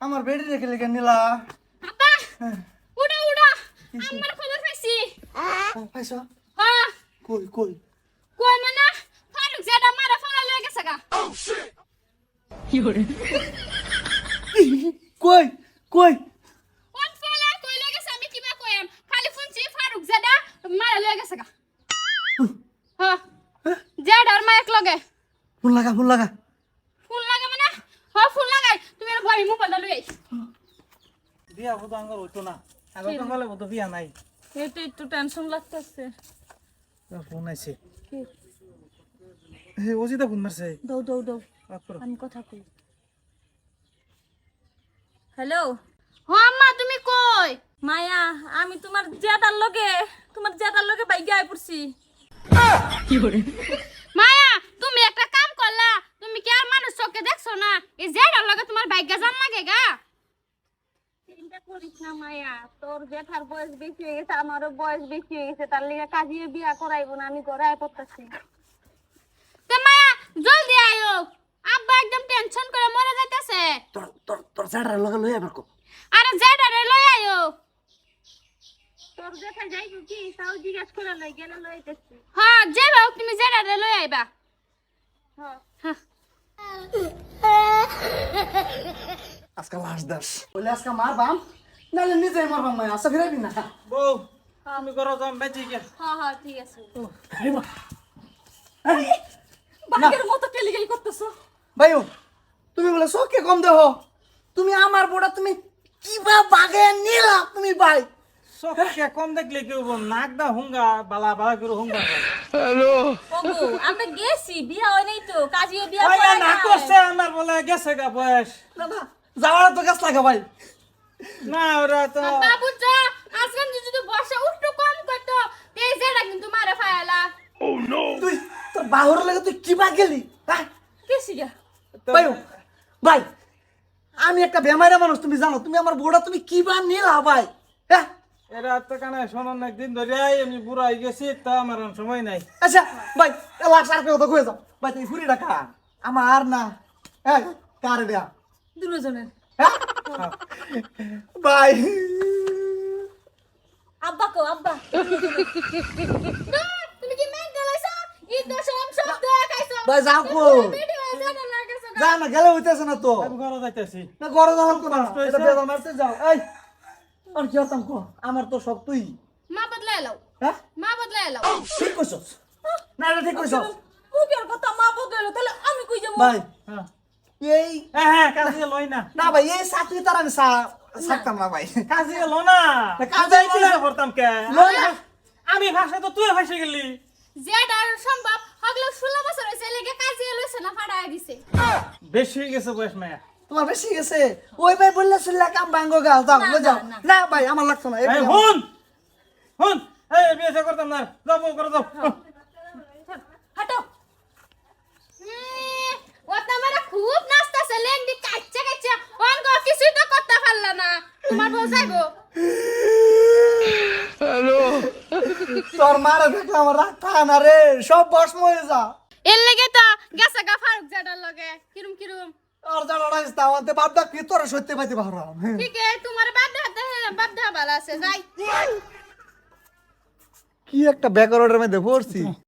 আমার বেডি রেখে লেগে নিলা। আপা উড়া উড়া আমার খবর পাইছি। পাইছ? হ্যাঁ কই কই? কই মানে? ফারুক জেডা মারা ফালা লয়ে গেছে গা। কই কই? কোন ফালা কই লয়ে গেছে আমি কিবা কইম? খালি শুনছি ফারুক জেডা মারা লয়ে গেছে গা। হ্যাঁ? জেডার মা এক লগে। ফোন লাগা ফোন লাগা। ফুল লাগে মানে? হ্যাঁ ফুল লাগাই তুমি আর বই মোবাইলটা লই আইস বিয়া বুধ আঙ্গর হইতো না। আগর তো বলে বুধ বিয়া নাই। এটা একটু টেনশন লাগতেছে। ফোন আইছে। কি? হে ওজিদা ফোন মারছে। দৌ দৌ দৌ বাপ করো। আমি কথা কই। হ্যালো হ্যাঁ আম্মা তুমি কই? মায়া আমি তোমার জেদার লগে তোমার জেদার লগে বাইকে আই পড়ছি। মায়া তুমি একটা কাম করলা। তুমি কি আর মানুষ চোখে দেখছ না? এই জেডার লগে তোমার ভাগ্য জান লাগে গা? করিস না মায়া তোর জেঠার বয়স বেশি হয়ে গেছে আমারও বয়স বেশি হয়ে গেছে তার লিগে কাজিয়ে বিয়া করাইবো না আমি ঘরে পড়তেছি। তে মায়া জলদি আয়ো আব্বা একদম টেনশন করে মরে যাইতেছে। তোর তোর তোর জাড়া লগা লই আবার কো আরে জেডারে লই আয়ো তোর জেঠা যাইবো কি? তাও জিজ্ঞাস করে লই গেলে লইতেছি হ্যাঁ যে হোক তুমি জেডারে লই আইবা। হ্যাঁ। হ্যাঁ। আজকে লাস্ট দাস বলে আজকে মার বাম নালে নিজেই মার বাম মাই আসা ফিরাবি না? বউ আমি করো যাম বেঁচে গিয়া। হ্যাঁ হ্যাঁ ঠিক আছে। আইবা বাঘের মতো টেলিগাই করতেছো। ভাইও তুমি বলে চোখে কম দেহ তুমি আমার বড়া তুমি কিবা বাগে নিলা তুমি ভাই। সবকে কম দেখলে কি হব? নাক দা হুঙ্গা বালা বালা করে হুঙ্গা ওগো আমরা গেছি বিয়া হয় নাই তো কাজিয়ে বিয়া ওই না না করছে আমার বলে গেছে গা বয়স। দাদা যাওয়ার তো গাছ লাগা ভাই। না ওরা তো বাবু চা আজকাল যদি বসে উঠটো কম করতো এই জেডা কিন্তু মারে ফায়ালা তুই তোর বাহুর লাগে তুই কিবা গেলি? হ্যাঁ? গেছি গা। ভাই ভাই আমি একটা বেমারা মানুষ তুমি জানো তুমি আমার বড়া তুমি কিবা নিলা ভাই? হ্যাঁ? এরা তো কেন শোনো না একদিন ধরে আমি বুড়া হয়ে গেছি তা আমার সময় নাই। আচ্ছা ভাই লাখ সার কথা কয়ে যাও। ভাই তুই ফুরি টাকা আমার না। এই কারে দেয়া দুজনের। হ্যাঁ? ভাই আব্বা কো আব্বা। তুমি কি মেন গলাইছো ই তো সব সব তো খাইছো ভাই যাও কো। ভিডিও জেডা লাগাইছো যা না গেলে হইতেছে না তো। আমি ঘরে যাইতেছি। না গরম যখন কোন এটা বেদা মারতে যাও। এই আর কি হতাম কো? আমার তো সব তুই। মা বদলাই লাও হ্যাঁ? মা বদলাই লাও ঠিক কইছস। না এটা ঠিক কইছস। মুখের কথা মা বদলে তাহলে আমি কই যাব? ভাই হ্যাঁ। এই হ্যাঁ হ্যাঁ কাজে লই না। না ভাই এই চাকরি তার আমি ছাড়তাম না ভাই। কাজে লো না। কাজে লই করতাম কে আমি ভাষা তো তুই ভাষা গেলি। জেডা সম্ভব হগলো 16 বছর হইছে লেগে কাজে লইছে না ফাড়ায় দিছে। বেশি হয়ে গেছে বয়স মায়া। তোমার বেশি গেছে? ওই ভাই বললে শুনলে কাম ভাঙ্গো গাও যাও লই যাও। না। ভাই আমার লাগতো না এই হুন হুন এই বিয়ে করতাম না। যাও বউ করে যাও। তোমার বউ যাইবো? তোর মারা দেখলে আমার রাগ থাকে না রে সব বস মরে যা। এর লেগে তো গেছে গা ফারুক জেডার লগে। কিরম কিরম? আর জানা রাস্তা আমাদের বাপ ডাক ভিতরে সত্যি পাইতে পারলাম ঠিক আছে তোমার বাপ দেখা ভালো আছে যাই। কি একটা ব্যাকওয়ার্ডের মধ্যে পড়ছি।